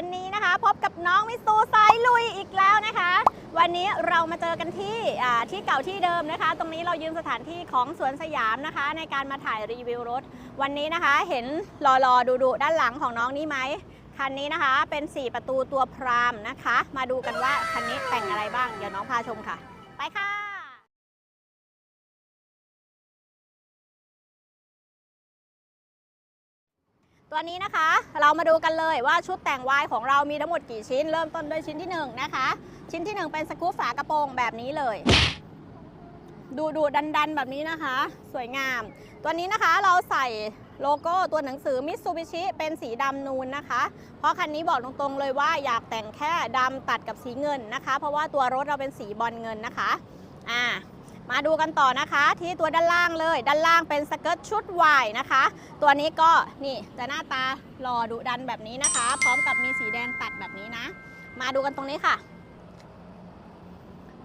วันนี้นะคะ พบกับน้องมิสูสายลุยอีกแล้วนะคะ วันนี้เรามาเจอกันที่ที่เก่าที่เดิมนะคะ ตรงนี้เรายืมสถานที่ของสวนสยามนะคะ ในการมาถ่ายรีวิวรถ วันนี้นะคะ เห็นรอรอดูดูๆด้านหลังของน้องนี่ไหมคันนี้นะคะเป็น 4 ประตูตัวพรามนะคะ มาดูกันว่าคันนี้แต่งอะไรบ้าง เดี๋ยวน้องพาชมค่ะ ไปค่ะ ตัวนี้นะคะเรามาดูกันเลยว่าชุดแต่งวายของเรามีทั้งหมดกี่ชิ้น เริ่มต้นด้วยชิ้นที่1นะคะ ชิ้นที่ 1 เป็นสกู๊ปฝากระโปรงแบบนี้เลย ดูดูดันดันๆแบบนี้นะคะ สวยงาม ตัวนี้นะคะเราใส่โลโก้ตัวหนังสือมิ t ซูบิชิเป็นสีดำนูนนะคะ เพราะคันนี้บอกตรงๆเลยว่าอยากแต่งแค่ดำตัดกับสีเงินนะคะ เพราะว่าตัวรถเราเป็นสีบอลเงินนะคะ อ่า มาดูกันต่อนะคะ ที่ตัวด้านล่างเลย ด้านล่างเป็นสเกิร์ตชุดวายนะคะ ตัวนี้ก็นี่จะหน้าตาหล่อดุดันแบบนี้นะคะ พร้อมกับมีสีแดงตัดแบบนี้นะ มาดูกันตรงนี้ค่ะ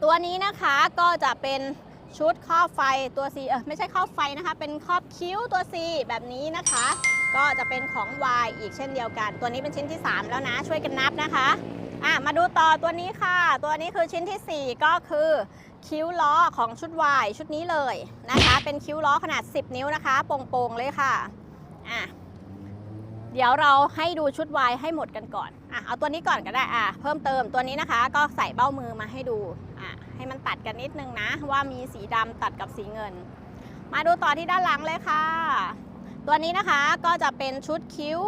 ตัวนี้นะคะก็จะเป็นชุดครอบไฟตัว C เออไม่ใช่ครอบไฟนะคะ เป็นครอบคิ้วตัว C แบบนี้นะคะ ก็จะเป็นของ Y อีกเช่นเดียวกัน ตัวนี้เป็นชิ้นที่ 3 แล้วนะ ช่วยกันนับนะคะอะมาดูต่อตัวนี้ค่ะ ตัวนี้คือชิ้นทีสี่4 ก็คือ คิ้วล้อของชุด Y ชุดนี้เลยนะคะ เป็นคิ้วล้อขนาด 10 นิ้วนะคะโป่งๆเลยค่ะอะ เดี๋ยวเราให้ดูชุด Y ให้หมดกันก่อนอะเอาตัวนี้ก่อนก็ได้อะเพิ่มเติมตัวนี้นะคะ ก็ใส่เบ้ามือมาให้ดูอะให้มันตัดกันนิดนึงนะ ว่ามีสีดำตัดกับสีเงิน มาดูต่อที่ด้านหลังเลยค่ะ ตัวนี้นะคะก็จะเป็นชุดคิ้ว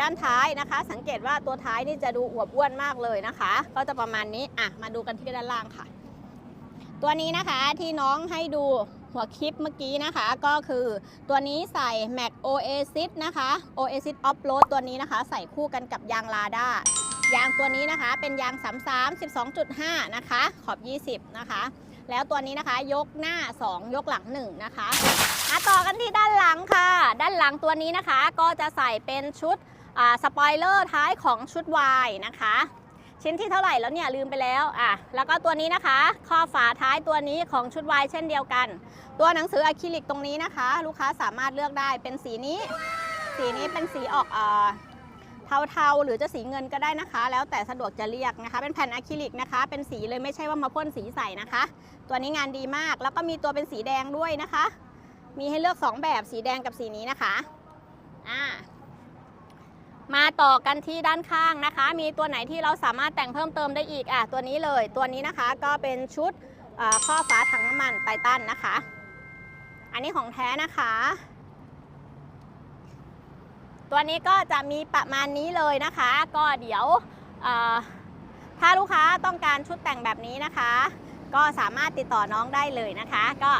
ด้านท้ายนะคะ สังเกตว่าตัวท้ายนี่จะดูอวบอ้วนมากเลยนะคะ ก็จะประมาณนี้อะมาดูกันที่ด้านล่างค่ะ ตัวนี้นะคะที่น้องให้ดูหัวคลิปเมื่อกี้นะคะก็คือตัวนี้ใส่ Mac Oasis นะคะ Oasis Off Road ตัวนี้นะคะ ใส่คู่กันกับยางลาด้ายางตัวนี้นะคะเป็นยาง 33 12.5 นะคะ ขอบ 20 นะคะ แล้วตัวนี้นะคะยกหน้า 2 ยกหลัง 1 นะคะมาต่อกันที่ด้านหลังค่ะ ด้านหลังตัวนี้นะคะก็จะใส่เป็นชุดสปอยเลอร์ท้ายของชุด Y นะคะ ชิ้นที่เท่าไหร่แล้วเนี่ยลืมไปแล้วอะแล้วก็ตัวนี้นะคะ ข้อฝาท้ายตัวนี้ของชุดวายเช่นเดียวกัน ตัวหนังสืออะคริลิกตรงนี้นะคะ ลูกค้าสามารถเลือกได้เป็นสีนี้ สีนี้เป็นสีออกเอ่อเทาๆ หรือจะสีเงินก็ได้นะคะ แล้วแต่สะดวกจะเรียกนะคะ เป็นแผ่นอะคริลิกนะคะ เป็นสีเลยไม่ใช่ว่ามาพ่นสีใส่นะคะ ตัวนี้งานดีมาก แล้วก็มีตัวเป็นสีแดงด้วยนะคะ มีให้เลือกสองแบบสีแดงกับสีนี้นะคะอ่า มาต่อกันที่ด้านข้างนะคะ มีตัวไหนที่เราสามารถแต่งเพิ่มเติมได้อีกอะตัวนี้เลย ตัวนี้นะคะก็เป็นชุดเอ่อข้อฝาถังน้ำมันไททันนะคะ อันนี้ของแท้นะคะ ตัวนี้ก็จะมีประมาณนี้เลยนะคะ ก็เดี๋ยวถ้าลูกค้าต้องการชุดแต่งแบบนี้นะคะ ก็สามารถติดต่อน้องได้เลยนะคะ ก็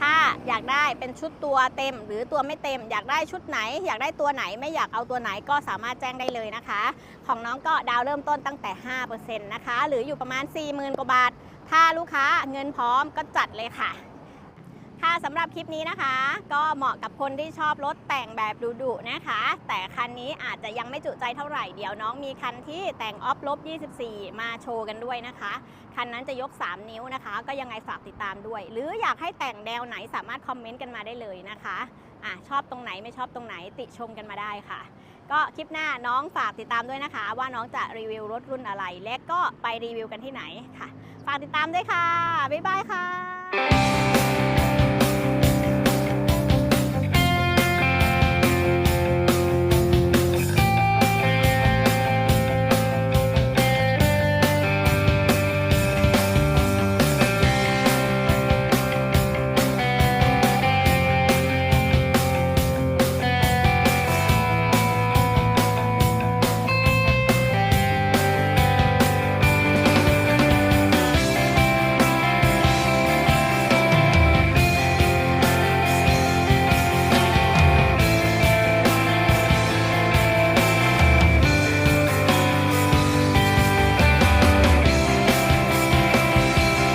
ถ้าอยากได้เป็นชุดตัวเต็ม หรือตัวไม่เต็ม อยากได้ชุดไหน อยากได้ตัวไหนไม่อยากเอาตัวไหนก็สามารถแจ้งได้เลยนะคะ ของน้องก็ดาวเริ่มต้นตั้งแต่ 5%นะคะ หรืออยู่ประมาณ 40,000กว่าบาท ถ้าลูกค้าเงินพร้อมก็จัดเลยค่ะ ค่ะสำหรับคลิปนี้นะคะ ก็เหมาะกับคนที่ชอบรถแต่งแบบดุๆนะคะ แต่คันนี้อาจจะยังไม่จุใจเท่าไหร่เดี๋ยวน้องมีคันที่แต่งออฟลบ24 มาโชว์กันด้วยนะคะ คันนั้นจะยก 3 นิ้วนะคะ ก็ยังไงฝากติดตามด้วย หรืออยากให้แต่งแนวไหนสามารถคอมเมนต์กันมาได้เลยนะคะอะชอบตรงไหนไม่ชอบตรงไหนติชมกันมาได้ค่ะ ก็คลิปหน้าน้องฝากติดตามด้วยนะคะ ว่าน้องจะรีวิวรถรุ่นอะไร และก็ไปรีวิวกันที่ไหนค่ะ ฝากติดตามด้วยค่ะบ๊ายบายค่ะ